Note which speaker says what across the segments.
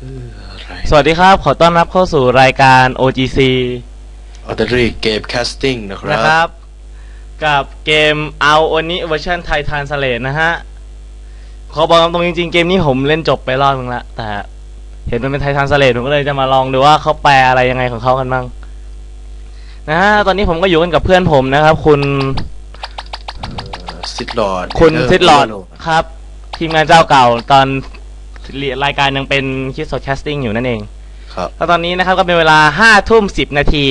Speaker 1: คืออะไร
Speaker 2: สวัสดีครับ ขอต้อนรับเข้าสู่รายการ OGC
Speaker 1: ออเดอรี่เกมแคสติ้งนะครั
Speaker 2: นะครับ กับเกมเอาโอนิเวอร์ชันไทยทานสเลตนะฮะ ขอบอกตรงๆจริงๆ เกมนี้ผมเล่นจบไปรอบนึงละ แต่เห็นมันเป็นไทยทานสเลตผมก็เลยจะมาลองดูว่าเขาแปลอะไรยังไงของเขากันบ้าง นะฮะ ตอนนี้ผมก็อยู่กันกับเพื่อนผมนะครับ คุณ
Speaker 1: ซิดลอร์ด
Speaker 2: คุณซิดลอดครับ ทีมงานเจ้าเก่าตอน รายการยังเป็นคิดสดแคสติ้งอยู่นั่นเอง
Speaker 1: ครับ
Speaker 2: แล้วตอนนี้นะครับก็เป็นเวลาห้าทุ่มสิบนาที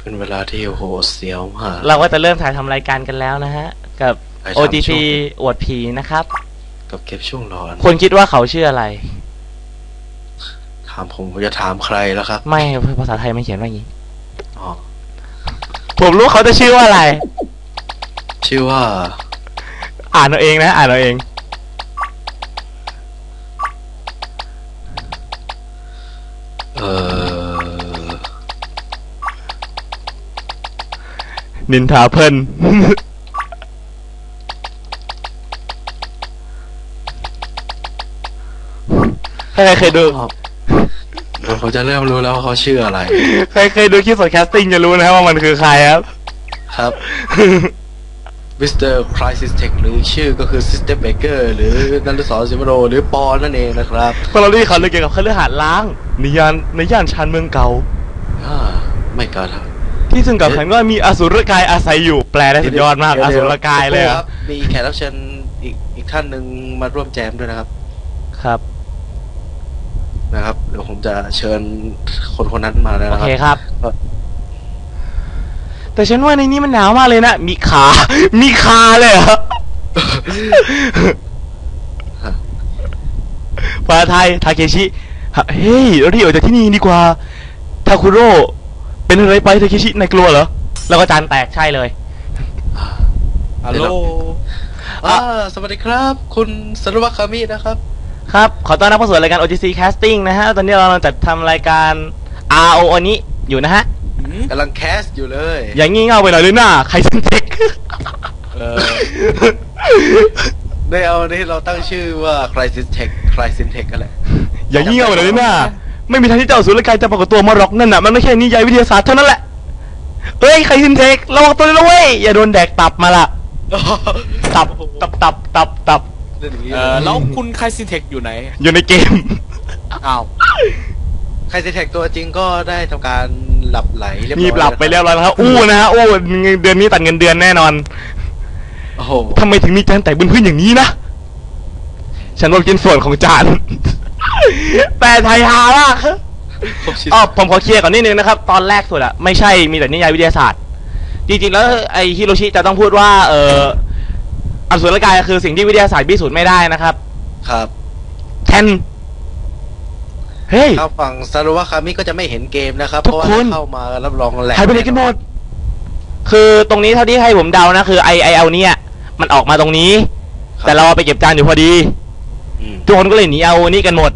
Speaker 1: เป็นเวลาที่โอ้โหเสียวมาก
Speaker 2: เราก็จะเริ่มถ่ายทำรายการกันแล้วนะฮะ กับ
Speaker 1: ถ่ายทำ
Speaker 2: OTC
Speaker 1: ช่วง
Speaker 2: อวดผีนะครับ
Speaker 1: กับเก็บช่วงร้อน
Speaker 2: คุณคิดว่าเขาชื่ออะไร
Speaker 1: ถามผมผมจะถามใครแล้วครับ
Speaker 2: ไม่ภาษาไทยไม่เขียนว่าอย่างนี้
Speaker 1: อ๋อ
Speaker 2: ผมรู้เขาจะชื่อว่าอะไร
Speaker 1: ชื่อว่า
Speaker 2: อ่านเอาเองนะ อ่านเอาเอง
Speaker 1: เออ
Speaker 2: นินทาเพิ่น ใครเคยดู
Speaker 1: เดี๋ยวผมจะเริ่มรู้แล้วว่าเขาชื่ออะไร
Speaker 2: ใครเคยดูคลิปสดแคสติ้งจะรู้นะครับว่ามันคือใครครับ
Speaker 1: ครับ มิสเตอร์คริสเทคหรือชื่อก็คือซิสเต็มเบเกอร์หรือนันทศรสิมโรหรือปอนั่นเองนะครับ
Speaker 2: พวกเราได้ข่าวเรื่องเกี่ยวกับคฤหาสน์ล้างในย่านในย่านชานเมืองเก่า
Speaker 1: อ่าไม่เกันครับ
Speaker 2: ที่ซึ่งกับขันว่ามีอสุรกายอาศัยอยู่แปลได้สุดยอดมาก
Speaker 1: ดี๋
Speaker 2: อ
Speaker 1: ว
Speaker 2: สุรกายเลย
Speaker 1: ค
Speaker 2: ค
Speaker 1: รั
Speaker 2: รั
Speaker 1: บบมีแขกรับเชิญอีกอีกท่านหนึ่งมาร่วมแจมด้วยนะครับ
Speaker 2: ครับ
Speaker 1: นะครับเดี๋ยวผมจะเชิญคนคนนั้นมาแล้ว
Speaker 2: โอ
Speaker 1: นะค
Speaker 2: เครับครับ
Speaker 1: ก็
Speaker 2: แต่ฉันว่าในนี้มันหนาวมากเลยนะ มีขา มีขาเลยเหรอภาษาไทย ทาเคชิ เฮ้ยเรารีบออกจากที่นี่ดีกว่า ทาคุโร่ เป็นอะไรไป ทาเคชินายกลัวเหรอ แล้วก็จานแตกใช่เลย
Speaker 3: ฮัลโหล
Speaker 1: อ่าสวัสดีครับ คุณสรวัตคามินะครับ
Speaker 2: ครับ ขอต้อนรับเข้าสู่รายการ OGC Casting นะฮะ ตอนนี้เรากำลังจัดทำรายการ RO อันนี้อยู่นะฮะ
Speaker 1: กำลังแคสอยู่เลย
Speaker 2: อย่างงี้เง่าไปหน่อยเลยหน้าใครสันเทค
Speaker 3: เออ
Speaker 1: ได้เอาที่เราตั้งชื่อว่า Crisis Tech Crisis Tech กันแหละ
Speaker 2: อย่างงี้เง่าไปหน่อยเลยหน้า ไม่มีทางที่เจ้าอสุรกายจะปรากฏตัวมาหรอกนั่นน่ะมันไม่ใช่นิยายวิทยาศาสตร์เท่านั้นแหละเฮ้ยใครสันเทคระวังตัวด้วยนะเว้ยอย่าโดนแดกตับมาล่ะ ตับตับตับตับตับ
Speaker 1: เล่นอย่างนี้
Speaker 3: เออแล้วคุณไคซินเทคอยู่ไหน
Speaker 2: อยู่ในเกม
Speaker 3: อ้าว
Speaker 1: Crisis Tech ตัวจริงก็ได้ทำการหลับไหลเรียบร้อย
Speaker 2: มีหลับไปเรียบร้อยแล้วครับอู้นะฮะอู้เงินเดือนนี้ตัดเงินเดือนแน่นอน
Speaker 1: โอ้โห
Speaker 2: ทำไมถึงมีจานแตกบนพื้นอย่างนี้นะฉันว่าเป็นส่วนของจานแปลไทยฮามาก
Speaker 1: ครบชิ้น
Speaker 2: อ๋อผมขอเคลียร์ก่อนนิดนึงนะครับ ตอนแรกสุดอะไม่ใช่มีแต่นิยายวิทยาศาสตร์ จริงๆแล้วไอฮิโรชิจะต้องพูดว่า เอออสุรกายคือสิ่งที่วิทยาศาสตร์พิสูจน์ไม่ได้นะครับ
Speaker 1: ครับ
Speaker 2: แทน เฮ้ย
Speaker 1: ทางฝั่งสารวัตคามิก็จะไม่เห็นเกมนะครับ
Speaker 2: ทุ
Speaker 1: เพ
Speaker 2: ก
Speaker 1: ราะว่า
Speaker 2: คน
Speaker 1: เข้ามารับรองแหลก
Speaker 2: หายไปไหนกันหมด คือตรงนี้เท่าที่ให้ผมเดานะคือไอไอเอาเนี่ย มันออกมาตรงนี้
Speaker 1: คบ
Speaker 2: แต่เราเอาไปเก็บจานอยู่พอดี
Speaker 1: อืม
Speaker 2: ทุกคนก็เลยหนีเอานี่กันหมด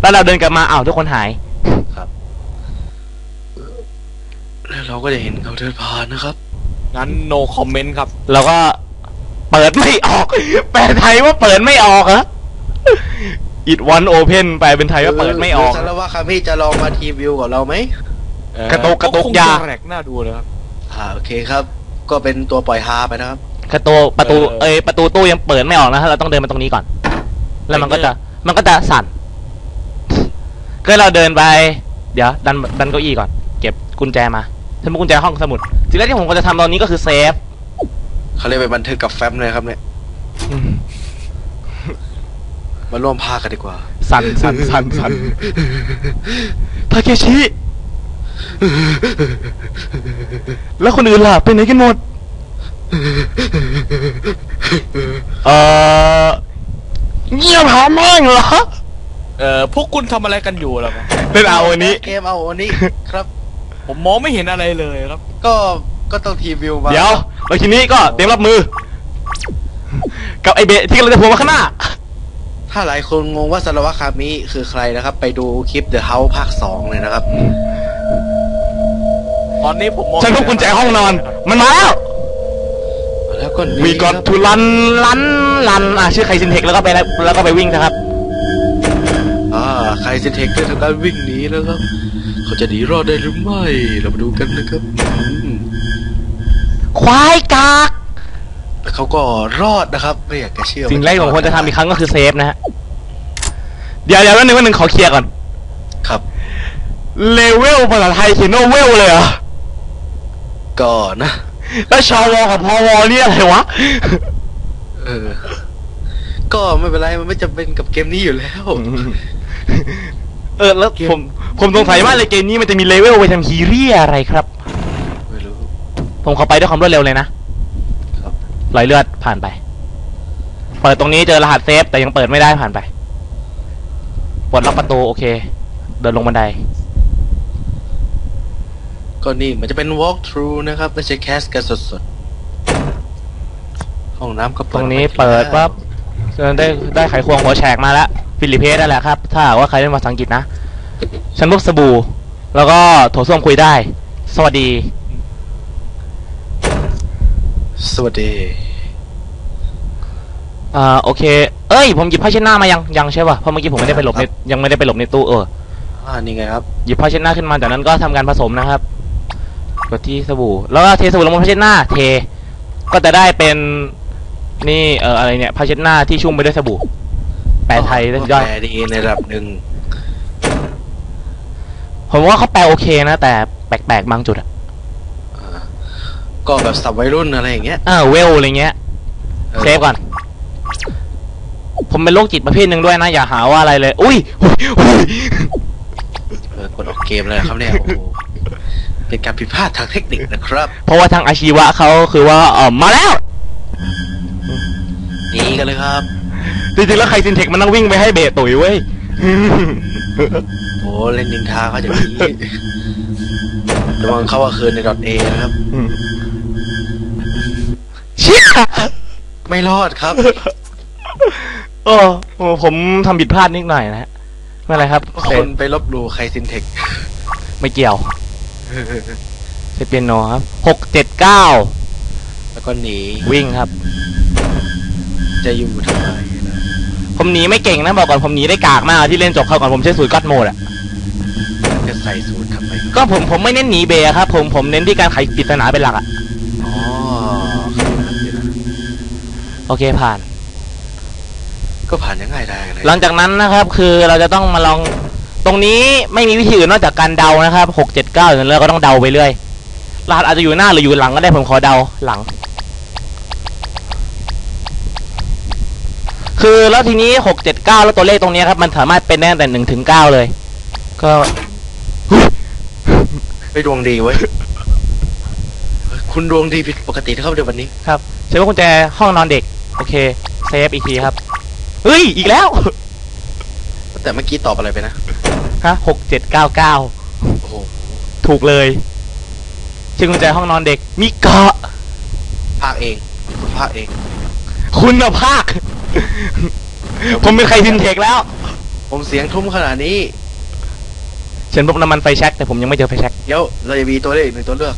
Speaker 2: แล้วเราเดินกลับมาอ้าวทุกคนหาย
Speaker 1: แล้วเราก็จะเห็นเขาเดินผ่านนะครับ
Speaker 3: งั้น no comment ครับ
Speaker 2: แล้วก็เปิดไม่ออก แปลไทยว่าเปิดไม่ออก ฮะ it one open แปลเป็นไทยว่าเปิดไม่ออก
Speaker 1: สารวัตคามิจะลองมาทีวิวกับเราไหม
Speaker 3: เอ่อก
Speaker 2: ระตุกกระตุก
Speaker 3: คง
Speaker 2: ยา
Speaker 3: แรกน่าดูเลยครับ
Speaker 1: อ่าโอเคครับ ก็เป็นตัวปล่อยฮาไปนะครับ
Speaker 2: ประตูประตู
Speaker 3: เออ
Speaker 2: เอ้ยประตูตู้ยังเปิดไม่ออกนะฮะเราต้องเดินมาตรงนี้ก่อน แล้วมันก็
Speaker 3: ไปเดิ
Speaker 2: จะ
Speaker 3: น
Speaker 2: มันก็จะสั่น ก็เราเดินไป เดี๋ยว ดันดันเก้าอี้ก่อน เก็บกุญแจมาถ้ามีกุญแจห้องสมุดสิ่งแรกที่ผมควรจะทำตอนนี้ก็คือเซฟ
Speaker 1: เขาเรียกไปบันทึกกับแฟ้มเลยครับเนี่ย มาร่วมพากันดีกว่า
Speaker 2: สั่นสั่นสั่นสั่นทาเคชิ แล้วคนอื่นล่ะไปไหนกันหมด เออเงียบหาแม่งเหรอ
Speaker 3: เออพวกคุณทำอะไรกันอยู่ล่ะครับ
Speaker 2: เล่นเอาวันนี้
Speaker 1: เกมเอาวันนี้ครับ
Speaker 3: ผมมองไม่เห็นอะไรเลยครับ
Speaker 1: ก็ก็ต้องทีวิวมา
Speaker 2: เดี๋ยวแล้วทีนี้ก็เตรียมรับมือ กับไอเบะที่กำลังจะโผล่มาข้างหน้า
Speaker 1: ถ้าหลายคนงงว่าสารวัตคามิคือใครนะครับ ไปดูคลิป The House ภาคสองเลยนะครับ
Speaker 3: ตอนนี้ผมมอง
Speaker 2: ฉันพบกุญแจห้องนอน มันมาแล้ว
Speaker 1: แล้วก็
Speaker 2: มีกอดทุลันลันลันอะชื่อใครซินเทคแล้วก็ไปแล้วแล้วก็ไปวิ่งนะครับ
Speaker 1: อ่าใครจะเทคได้ทำการวิ่งหนีแล้วครับ เขาจะหนีรอดได้หรือไม่ เรามาดูกันนะครับอืม
Speaker 2: ควายกาก
Speaker 1: แต่เขาก็รอดนะครับ ไม่อยากจะเชื่อ
Speaker 2: สิ่งแรกที่ผมควรจะทำอีกครั้งก็คือเซฟนะฮะ เดี๋ยวเดี๋ยวแป๊บนึงแป๊บนึงขอเคลียร์ก่อน
Speaker 1: ครับ
Speaker 2: เลเวลภาษาไทยเขียนว่าเวลเลยเหรอ
Speaker 1: ก็นะ
Speaker 2: แล้วชวกับพวนี่อะไรวะ
Speaker 1: เออ ก็ไม่เป็นไร มันไม่จำเป็นกับเกมนี้อยู่แล้ว
Speaker 2: เออ แล้วผม ผมสงสัยมากเลยเกมนี้มันจะมีเลเวลไปทำฮีเรียอะไรครับ
Speaker 1: ไม่รู้
Speaker 2: ผมขอไปด้วยความรวดเร็วเลยนะค รับรอยเลือดผ่านไป เปิดตรงนี้เจอรหัสเซฟ แต่ยังเปิดไม่ได้ผ่านไปปลดล็อกประตูโอเค เดินลงบันได
Speaker 1: ก็นี่มันจะเป็น walk through นะครับ ไม่ใช่แคสกันสดๆ ห้องน้ำก็
Speaker 2: ต
Speaker 1: เปิด
Speaker 2: รงนี้
Speaker 1: ไม่
Speaker 2: เปิด
Speaker 1: แล้ว
Speaker 2: ปั๊บได้ได้ไขควงหัวแฉกมาแล้วฟิลิปเพสนั่นแหละครับ ถ้าหากว่าใครเล่นภาษาอังกฤษนะ ฉันพวกสบู่ แล้วก็โถส้วมคุยได้ สวัสดี
Speaker 1: สวัสดี
Speaker 2: อ่าโอเค เอ้ย ผมหยิบผ้าเช็ดหน้ามายังยังใช่ป่ะเพราะเมื่อกี้ผมไม่ได้ไปหลบในยังไม่ได้ไปหลบในตู้เออ
Speaker 1: อ่านี่ไงครับ
Speaker 2: หยิบผ้าเช็ดหน้าขึ้นมาจากนั้นก็ทำการผสมนะครับ กดที่สบู่ แล้วก็เทสบู่ลงบนผ้าเช็ดหน้า เท ก็จะได้เป็นนี่เอ่ออะไรเนี่ยผ้าเช็ดหน้าที่ชุ่มไปด้วยสบู่ แปลไทยได้สุดยอด
Speaker 1: แปลดีในระดับหนึ่ง
Speaker 2: ผมว่าเขาแปลโอเคนะ แต่แปลกๆบางจุดอะ
Speaker 1: อ่า ก็แบบสับวัยรุ่นอะไรอย่างเงี้ย
Speaker 2: อ่าเวลอะไรเงี้ยเซฟก่อน ผมเป็นโรคจิตประเภทหนึ่งด้วยนะ อย่าหาว่าอะไรเลย อุ้ยอุ้ยอุ้ย
Speaker 1: เออกดออกเกมเลยนะครับเนี่ยโอ้โหเป็นการผิดพลาดทางเทคนิคนะครับ
Speaker 2: เพราะว่าทางอาชีวะเขาคือว่าเออมาแล้ว
Speaker 1: หนี่กันเลยครับ
Speaker 2: จริงๆแล้วใครซินเทคมันต้องวิ่งไปให้เบะตุ๋ยเว้ย
Speaker 1: โอ้เล่นนินทาเขาอย่างนี้ระวังเข้าว่าคืนใน .a นะครับ
Speaker 2: เชี่ย
Speaker 1: ไม่รอดครับ
Speaker 2: โอ้โอ้ผมทำผิดพลาดนิดหน่อยนะฮะไม่เป็นไรครับเซ
Speaker 1: ค
Speaker 2: ฟ
Speaker 1: นไปลบหลู่ใครซินเทค
Speaker 2: ไม่เกี่ยวเซฟเปียโนครับหกเจ็ดเก้า
Speaker 1: แล้วก็หนี
Speaker 2: วิ่งครับ
Speaker 1: จะอยู่ทำไมนะ
Speaker 2: ผมหนีไม่เก่งนะบอกก่อนผมหนีได้กากมากที่เล่นจบเข้าก่อนผมใช้สูตรก็อดโหมดอะ
Speaker 1: จะใส่สูตรทำไม
Speaker 2: ก็ผมผมไม่เน้นหนีเบะครับ ผมผมเน้นที่การไขปริศนาเป็นหลักอะ
Speaker 1: อ๋อ
Speaker 2: โอเคผ่าน
Speaker 1: ก็ผ่านยังไงได้เลย
Speaker 2: หลังจากนั้นนะครับคือเราจะต้องมาลองตรงนี้ไม่มีวิธีอื่นนอกจากการเดานะครับหกเจ็ดเก้าอย่างนั้นเราก็ต้องเดาไปเรื่อยรหัสอาจจะอยู่หน้าหรืออยู่หลังก็ได้ผมขอเดาหลัง คือแล้วทีนี้หกเจ็ดเก้าแล้วตัวเลขตรงเนี้ยครับ มันสามารถเป็นได้ตั้งแต่หนึ่งถึงเก้าเลย ก็
Speaker 1: ไปดวงดีเว้ยคุณดวงดีผิดปกตินะครับเดี๋ยววันนี้
Speaker 2: ครับใช้ว่ากุญแจห้องนอนเด็ก โอเค เซฟอีกทีครับ เฮ้ย อีกแล้ว
Speaker 1: แต่เมื่อกี้ตอบอะไรไปนะ
Speaker 2: ฮะหกเจ็ดเก้าเก้า
Speaker 1: โอ้โห
Speaker 2: ถูกเลยใช้กุญแจห้องนอนเด็กมีเกาะ
Speaker 1: ภาคเอง ภาคเอง
Speaker 2: คุณภาค ผมเป็นใครซินเทคแล้ว
Speaker 1: ผมเสียงทุ่มขนาดนี้
Speaker 2: ฉันพบน้ำมันไฟแช็กแต่ผมยังไม่เจอไฟแช็ก
Speaker 1: เดี๋ยวเราจะมีตัวเลือกอีกหนึ่งตัวเลือก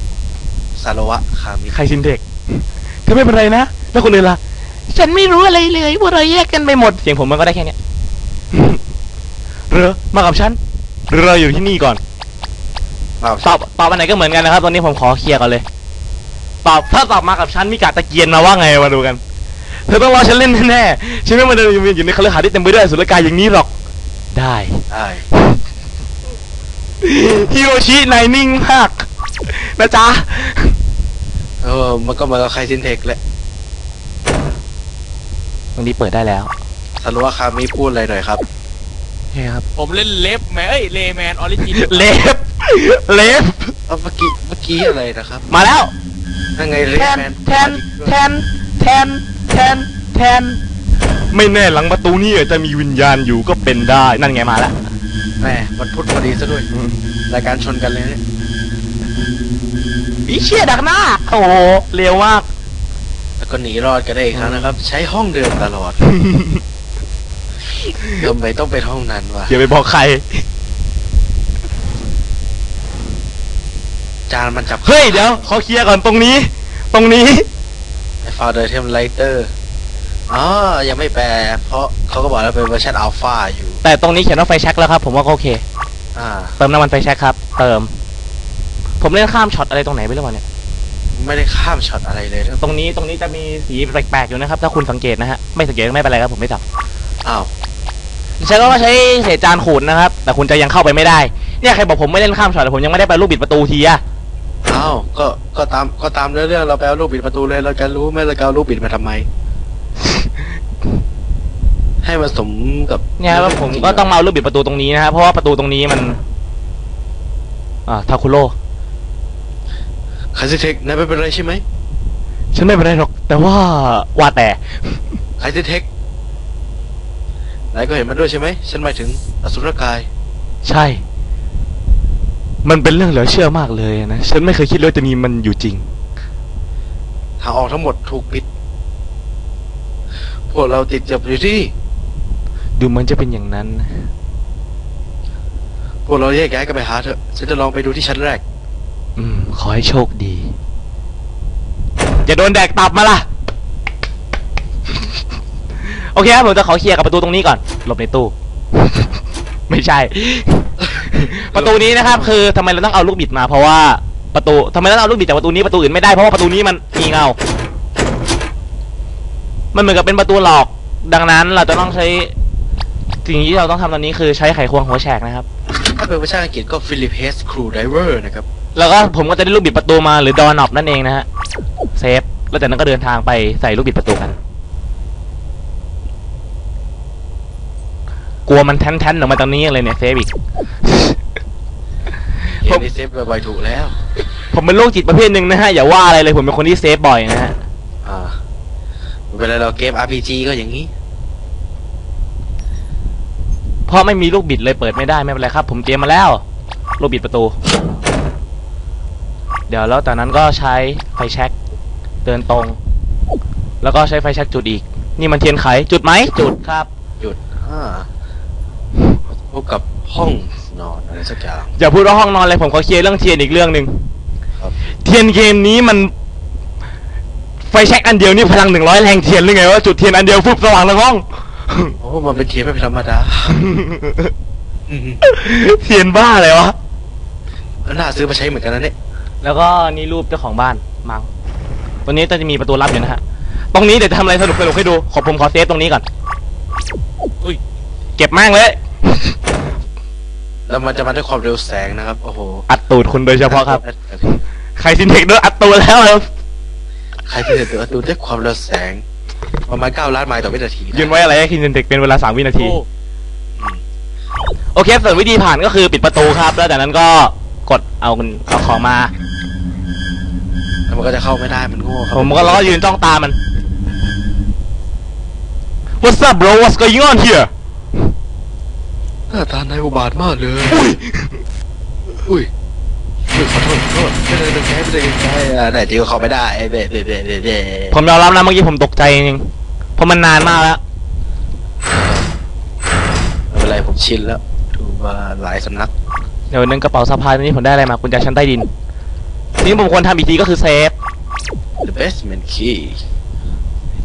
Speaker 1: สารวะคามิ
Speaker 2: ใครซินเทคเธอไม่เป็นไรนะ แล้วคนอื่นล่ะ ฉันไม่รู้อะไรเลยพวกเราแยกกันไปหมด เสียงผมมันก็ได้แค่เนี้ยเรือมากับฉันเรืออยู่ที่นี่ก่อน
Speaker 1: อ้าว
Speaker 2: ตอบตอบอันไหนก็เหมือนกันนะครับ ตอนนี้ผมขอเคลียร์ก่อนเลย ตอบถ้าตอบมากับฉันมีกาตะเกียนมาว่าไงมาดูกันเธอต้องรอฉันเล่นแน่ๆฉันไม่มาเดินอยู่ในคฤหาสน์ที่เต็มไปด้วยสุรกายอย่างนี้หรอก ได้
Speaker 1: ได้
Speaker 2: ฮิโรชินายนิ่งมากนะจ๊ะ
Speaker 1: เออมันก็เหมากับใครซินเทคแหละ
Speaker 2: ตรงนี้เปิดได้แล้ว
Speaker 1: สารวะคามิพูดอะไรหน่อยครับ
Speaker 2: ใช่ครับ
Speaker 3: ผมเล่นเล็บแมนเอ้ยเลแมนออริจิน
Speaker 2: เล็บเล็บ
Speaker 1: เอาเมื่อกี้เมื่อกี้อะไรนะครับ
Speaker 2: มาแล้ว
Speaker 1: นั่นไงเร
Speaker 2: แทน
Speaker 1: แมน
Speaker 2: แทนแทนแทนแทนแทนไม่แน่หลังประตูนี่อาจจะมีวิญญาณอยู่ก็เป็นได้นั่นไงมาแล้ว
Speaker 1: แหมมันพูดพอดีซะด้วยรายการชนกันเลยเนี่ย
Speaker 2: อีเชี่ยดักหน้า โอ้โหเร็วมาก
Speaker 1: แล้ว ก็หนีรอดกันได้อีกครั้งนะครับ ใช้ห้องเดิมตลอดทำไมต้องเป็นห้องนั้นวะ
Speaker 2: อย่าไปบอกใคร
Speaker 1: จานมันจับ
Speaker 2: เฮ้ยเดี๋ยวขอเคลียร์ก่อนตรงนี้ ตรงนี้
Speaker 1: ฟาวเดอร์เทมไลเตอร์อ๋อยังไม่แปล เพราะเขาก็บอกแล้วเป็นเวอร์ชันอัลฟาอยู่
Speaker 2: แต่ตรงนี้เขียนว่าไฟแช็กแล้วครับ ผมว่าก็โอเค
Speaker 1: อ่า
Speaker 2: เติมน้ำมันไฟแช็กครับ เติม ผมเล่นข้ามช็อตอะไรตรงไหนไม่รู้วะเนี่ย
Speaker 1: ไม่ได้ข้ามช็อตอะไรเลยนะ
Speaker 2: ตรงนี้ตรงนี้จะมีสีแปลกๆอยู่นะครับ ถ้าคุณสังเกตนะฮะไม่สังเกตก็ไม่เป็นไรครับผมไม่จับ
Speaker 1: อ้าว
Speaker 2: ใช้ก็ว่าใช้เศษจานขูดนะครับ แต่คุณจะยังเข้าไปไม่ได้ เนี่ยใครบอกผมไม่เล่นข้ามช็อตแต่ผมยังไม่ได้ไปลูกบิดประตูทีอะ
Speaker 1: อ้าวก็ก็ตามก็ตามเรื่องเราไปเอาลูกบิดประตูเลยเราจะรู้ไหมเราจะเอาลูกบิดมาทำไม ให้มันสมกับ
Speaker 2: เนี่ยครับผมก็ต้องมาเอาลูกบิดประตูตรงนี้นะครับเพราะว่าประตูตรงนี้มัน อ่าทาคุโร่
Speaker 1: คาซิเทคนายไม่เป็นไรใช่ไหม
Speaker 2: ฉันไม่เป็นไรหรอก แต่ว่าว่าแต่
Speaker 1: คาซิเทคนายก็เห็นมันด้วยใช่ไหมฉันหมายถึงอสุรกาย
Speaker 2: ใช่ มันเป็นเรื่องเหลือเชื่อมากเลยนะ ฉันไม่เคยคิดเลยว่าจะมีมันอยู่จริง
Speaker 1: ทางออกทั้งหมดถูกปิด พวกเราติดจับอยู่ที่
Speaker 2: ดูเหมันจะเป็นอย่างนั้นนะ
Speaker 1: พวกเราแยกย้ายกันไปหาเถอะ ฉันจะลองไปดูที่ชั้นแรก
Speaker 2: อืม ขอให้โชคดี อย่าโดนแดกตับมาล่ะ โอเคครับผมจะขอเคลียร์กับประตูตรงนี้ก่อน หลบในตู้ ไม่ใช่ ประตูนี้นะครับ คือทำไมเราต้องเอาลูกบิดมา เพราะว่าประตูทำไมเราต้องเอาลูกบิดจากประตูนี้ประตูอื่นไม่ได้เพราะว่าประตูนี้มันมีเงา มันเหมือนกับเป็นประตูหลอก ดังนั้นเราจะต้องใช้สิ่งที่เราต้องทำตอนนี้คือใช้ไขควงหัวแฉกนะครับ
Speaker 1: ถ้าเป็นภาษาอังกฤษก็ฟิลิปเฮสครูไดเวอร์นะครับ
Speaker 2: แล้วก็ผมก็จะได้ลูกบิดประตูมาหรือดอนอ b นั่นเองนะฮะเซฟแล้วจากนั้นก็เดินทางไปใส่ลูกบิดประตูกัน กลัวมันแทนๆออกมาตอนนี้เลยเนี่ยเซฟอีก
Speaker 1: เก
Speaker 2: ผม
Speaker 1: มนี้เซฟบ่อยๆถูกแล้ว
Speaker 2: ผมเป็นโรคจิตประเภทหนึ่งนะฮะอย่าว่าอะไรเลยผมเป็นคนที่เซฟบ่อยนะฮะ
Speaker 1: อ่าไม่เป็นไรเราเกม RPG ก็อย่างนี้
Speaker 2: เพราะไม่มีลูกบิดเลยเปิดไม่ได้ไม่เป็นไรครับ ผมเตรียมมาแล้ว ลูกบิดประตู เดี๋ยวแล้วจากนั้นก็ใช้ไฟแช็กเดินตรง แล้วก็ใช้ไฟแช็กจุดอีก นี่มันเทียนไขจุดไหมจุดครับ
Speaker 1: หยุดอ่าพบกับห้องนอนอะไรสักอย่าง
Speaker 2: อย่าพูดว่าห้องนอนเลยผมขอเคลียร์เรื่องเทียนอีกเรื่องหนึ่ง
Speaker 1: ครับ
Speaker 2: เทียนเกมนี้มัน ไฟแช็กอันเดียวนี่พลังหนึ่งร้อยแรงเทียนหรือไงว่าจุดเทียนอันเดียวฟุบสว่างทั้งห้อง
Speaker 1: โอ้มันเป็นเทียนไม่เป็นธรรมดาอืม
Speaker 2: เทียนบ้าเลยวะ
Speaker 1: น่าซื้อมาใช้เหมือนกันนะเนี่ย
Speaker 2: แล้วก็นี่รูปเจ้าของบ้านมังตัวนี้จะมีประตูลับอยู่นะฮะ ตรงนี้เดี๋ยวจะทำอะไรสนุกสนุกให้ดู ขอผมขอเซฟตรงนี้ก่อน
Speaker 3: อุ้ย
Speaker 2: เก็บแม่งเลย
Speaker 1: แล้วมันจะมาด้วยความเร็วแสงนะครับ โอ้โห
Speaker 2: อัดตูดคุณโดยเฉพาะครับ ใครซินเทคด้วยอัดตูดแล้วครับ
Speaker 1: ใครที่จะตัวตูด้วยความเร็วแสง ประมาณ9ล้านไมล์ต่อวินาทีะ
Speaker 2: ยืนไว้อะไรให้คินซินเทคเป็นเวลาสามวินาที
Speaker 3: โอ้
Speaker 2: โอเคส่วนวิธีผ่านก็คือปิดประตูครับ แล้วจากนั้นก็กดเอาเอาของมา
Speaker 1: แล้วมันก็จะเข้าไม่ได้มันโง่ครับ
Speaker 2: ผมก็ล้อยืนจ้องตามัน What's up bro What's going on here
Speaker 1: หน้าตานายอุบาทมากเลย อุ้ย อุ้ยอุ้ยขอโทษขอโทษไม่ได้เป็นแค่ไม่ได้เป็นแค่อ่าไหนจริงก็เข้าไม่ได้เด็ดเด็ดเด็ดเด็ดเด็ด
Speaker 2: ผมยอมรับนะเมื่อกี้ผมตกใจจริงเพราะมันนานมากแล้ว
Speaker 1: ไม่เป็นไรผมชินแล้วดูมาหลายสำนัก
Speaker 2: เดี๋ยวนึงกระเป๋าสะพายนี้ผมได้อะไรมากุญแจชั้นใต้ดิน นี่ผมควรทำอีกทีก็คือเซฟ
Speaker 1: The basement key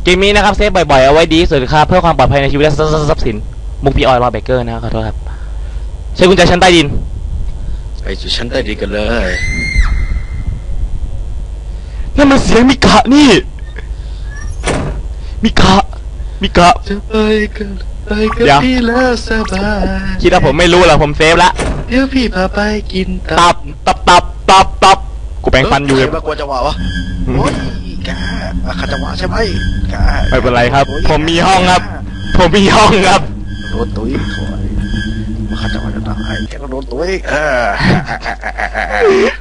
Speaker 2: เกมนี้นะครับเซฟบ่อยๆ เอาไว้ดีที่สุดครับเพื่อความปลอดภัยในชีวิตและทรัพย์สิน มุกพี่ออยรอเบเกอร์นะครับขอโทษครับใช้กุญแจชั้นใต้ดิน
Speaker 1: ไปสู่ชั้นใต้ดินกันเลย
Speaker 2: นั่นมันเสียงมิกะนี่ มิกะ มิกะ
Speaker 1: จะไปกันไปกับ
Speaker 2: เดี๋ยว
Speaker 1: พี่แล้วสบาย
Speaker 2: คิดว่าผมไม่รู้เหรอผมเซฟละ
Speaker 1: เดี๋ยวพี่พาไปกิน
Speaker 2: ตับตับ ตับ ตับ ตับ กูแปรงฟันอยู่
Speaker 1: ใครมากลัวจังหวะวะโอ้ยแกอะขัดจังหวะใช่ไหมแก
Speaker 2: ไม่เป็นไรครับผมมีห้องครับ ผมมีห้องครับ
Speaker 1: โดนตุ้ยถอยมาขัดจังหวะจะตายแกก็โดนตุ้ยเออ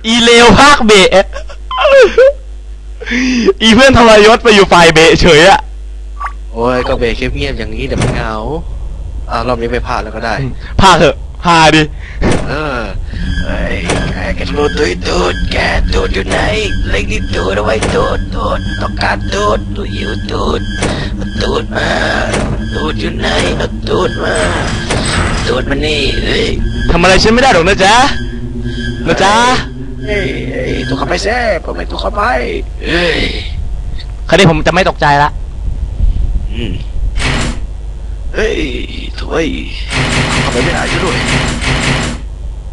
Speaker 2: อีเลวภาคเบะอีเพื่อนทรยศไปอยู่ฝ่ายเบะเฉยอะ
Speaker 1: โอ้ยก็เบรกเงียบๆอย่างนี้เดี๋ยวมันเหงาอ่ารอบนี้ไปพลาดแล้วก็ได้
Speaker 2: ภาคเถอะฮาดิ
Speaker 1: เออ กแกโดนตุ้ยตูดแกตูดอยู่ไหนเล็กนิดตูดเอาไว้ตูดตูดต้องการตูดตูดอยู่ตูดเอาตูดมาตูดอยู่ไหนเอาตูดมาตูดมานี่เฮ้ย
Speaker 2: ทำอะไรฉันไม่ได้หรอกนะจ๊ะนะจ๊ะ
Speaker 1: เฮ้ยเฮ้ยตัวเข้าไปแซ่ผมไม่ตัวเข้าไปเฮ้ย
Speaker 2: คราวนี้ผมจะไม่ตกใจละ
Speaker 1: อืมเฮ้ยถอยเข้าไปไม่ได้ซะด้วย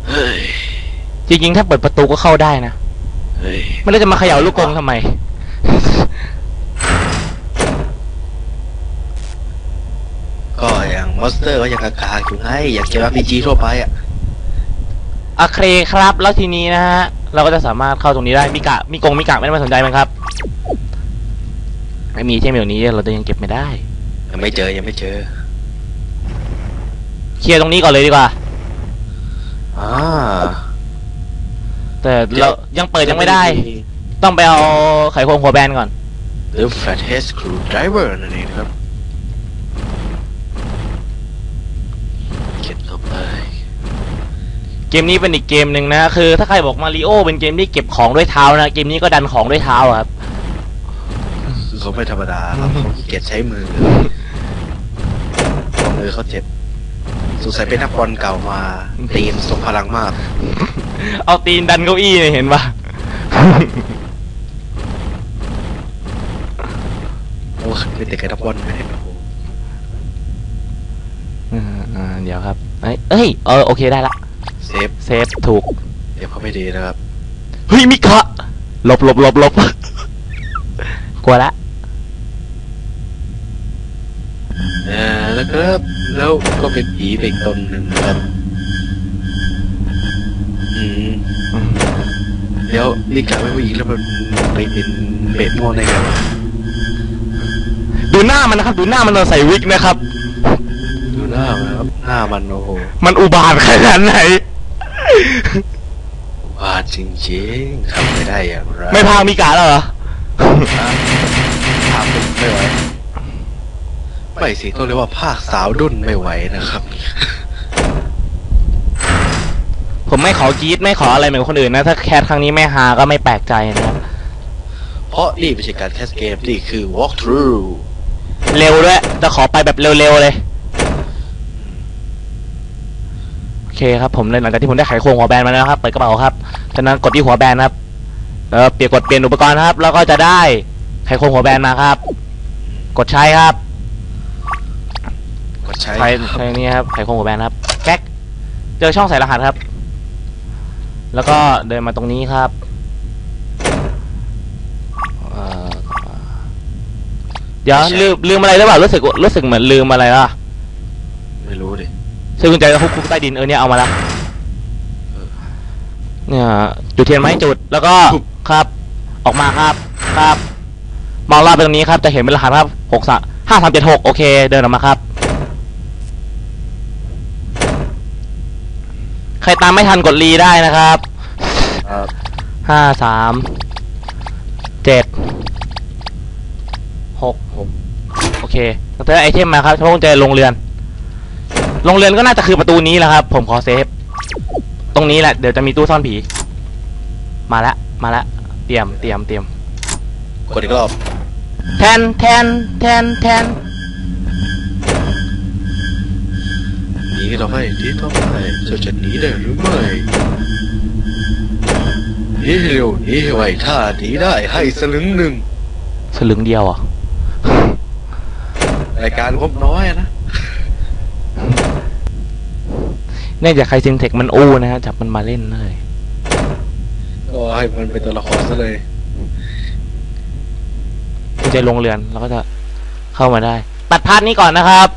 Speaker 1: เฮ้ย
Speaker 2: จริงๆ ถ้าเปิดประตูก็เข้าได้นะ
Speaker 1: เฮ้ย
Speaker 2: ไม่รู้จะมาเขย่าลูกกรงทำไม
Speaker 1: ก็อย่างมอนสเตอร์ก็ยังกากๆอยู่ไงอย่างเกม RPG ทั่วไปอะ
Speaker 2: โอเคครับ แล้วทีนี้นะฮะ เราก็จะสามารถเข้าตรงนี้ได้มีกะมีกรงมีกะไม่ได้มาสนใจไหมครับ ไม่มีใช่ไหมเดี๋ยวนี้เราจะยังเก็บไม่ได้
Speaker 1: ยังไม่เจอยังไม่เจอ
Speaker 2: เคลียร์ตรงนี้ก่อนเลยดีกว่า
Speaker 1: อ่า
Speaker 2: แต่เรายังเปิดยังไม่ได้ ต้องไปเอาไขควงหัวแบนก่อน
Speaker 1: หรือ Flathead Screwdriver นั่นเองนะครับเก็บต่อไป
Speaker 2: เกมนี้เป็นอีกเกมหนึ่งนะ คือ ถ้าใครบอกมาริโอเป็นเกมที่เก็บของด้วยเท้านะ เกมนี้ก็ดันของด้วยเท้าอะครับ
Speaker 1: คือเขาไม่ธรรมดาครับเขาขี้เกียจใช้มือเพราะมือเขาเจ็บ สงสัยเป็นนักบอลเก่ามาตีนทรงพลังมาก
Speaker 2: เอาตีนดันเก้าอี้เนี่ยเห็นปะ
Speaker 1: โอ้เป็นเด็กกับนักบอลไหมเนี่ยโอ้โห
Speaker 2: อืมอ่าเดี๋ยวครับ เอ้ยเอ้ยเออโอเคได้ละ
Speaker 1: เซฟ
Speaker 2: เซฟถูก
Speaker 1: เซฟเขาไม่ดีนะครับ
Speaker 2: เฮ้ยมิคะหลบหลบหลบหลบ กลัวละ
Speaker 1: เออแล้วก็ แล้วก็เป็นผีไปอีกตนหนึ่งนะครับ อืมเดี๋ยวนี่กลายเป็นผู้หญิงแล้วมันไปเป็นเบ็ดม่วงได้ไงวะ
Speaker 2: ดูหน้ามันนะครับ ดูหน้ามันตอนใส่วิกนะครับ
Speaker 1: ดูหน้ามันนะครับหน้ามันโอ้โห
Speaker 2: มันอุบาทขนาดไหน
Speaker 1: วาดจริงๆทำไม่ได้อย่างไร
Speaker 2: ไม่พามิกาแล้วเหรอ
Speaker 1: ภาพไม่ไหว ไม่สิต้องเรียกว่าภาคสาวดุนไม่ไหวนะครับ
Speaker 2: ผมไม่ขอกรีดไม่ขออะไรเหมือนคนอื่นนะ ถ้าแคสครั้งนี้ไม่ฮาก็ไม่แปลกใจนะครับ
Speaker 1: เพราะนี่ไม่ใช่การแคสเกมนี่คือ walk through
Speaker 2: เร็วด้วยจะขอไปแบบเร็วๆเลย โอเคครับผมเลยหลังจากที่ผมได้ไขควงหัวแบนมาแล้วครับเปิดกระเป๋าครับจากนั้นกดที่หัวแบนครับแล้วเปลี่ยนกดเปลี่ยนอุปกรณ์ครับ แล้วก็จะได้ไขควงหัวแบนมาครับ กดใช้ครับ
Speaker 1: กด ใช้
Speaker 2: ใช้ใช้นี่ครับไขควงหัวแบนครับแก๊กเจอช่องใส่รหัสครับ แล้วก็เดินมาตรงนี้ครับเอ่อเดี๋ยวลืมลืมอะไรหรือเปล่ารู้สึกรู้สึกเหมือนลืมอะไรล่ะ
Speaker 1: ไม่รู้ดิ
Speaker 2: ซื้อกุญแจคุกคุกใต้ดินเออเนี่ยเอามาละเนี่ยจุดเทียนไหมจุดแล้วก็ครับ ออกมาครับครับมองรอบไปตรงนี้ครับจะเห็นเป็นรหัสครับหกสามห้าสามเจ็ดหกโอเค เดินออกมาครับ ใครตามไม่ทันกดรีได้นะครับ
Speaker 1: ครับ
Speaker 2: ห้าสามเจ็ดหกโอเคแล้วเธอไอเทมมาครับเฉพาะกุญแจโรงเรือนโรงเรือนก็น่าจะคือประตูนี้แหละครับ ผมขอเซฟ ตรงนี้แหละ เดี๋ยวจะมีตู้ซ่อนผี มาละ มาละ เตรียมเตรียมเตรียม
Speaker 1: กดอีกรอบ
Speaker 2: แทนแทนแทนแทน
Speaker 1: หนีต่อไปหนีต่อไปเจ้าจะหนีได้หรือไม่หนีให้เร็วหนีให้ไวถ้าหนีได้ให้สลึงหนึ่ง
Speaker 2: สลึงเดียวเหรอะ
Speaker 1: รายการงบน้อยอะนะ
Speaker 2: เนื่องจากใครซินเทคมันอู้นะฮะจับมันมาเล่นเลย
Speaker 1: ก็ให้มันเป็นตัวละครซะเลย
Speaker 2: กุญแจโรงเรือนแล้วก็จะเข้ามาได้ ตัดพาร์ทนี้ก่อนนะครับ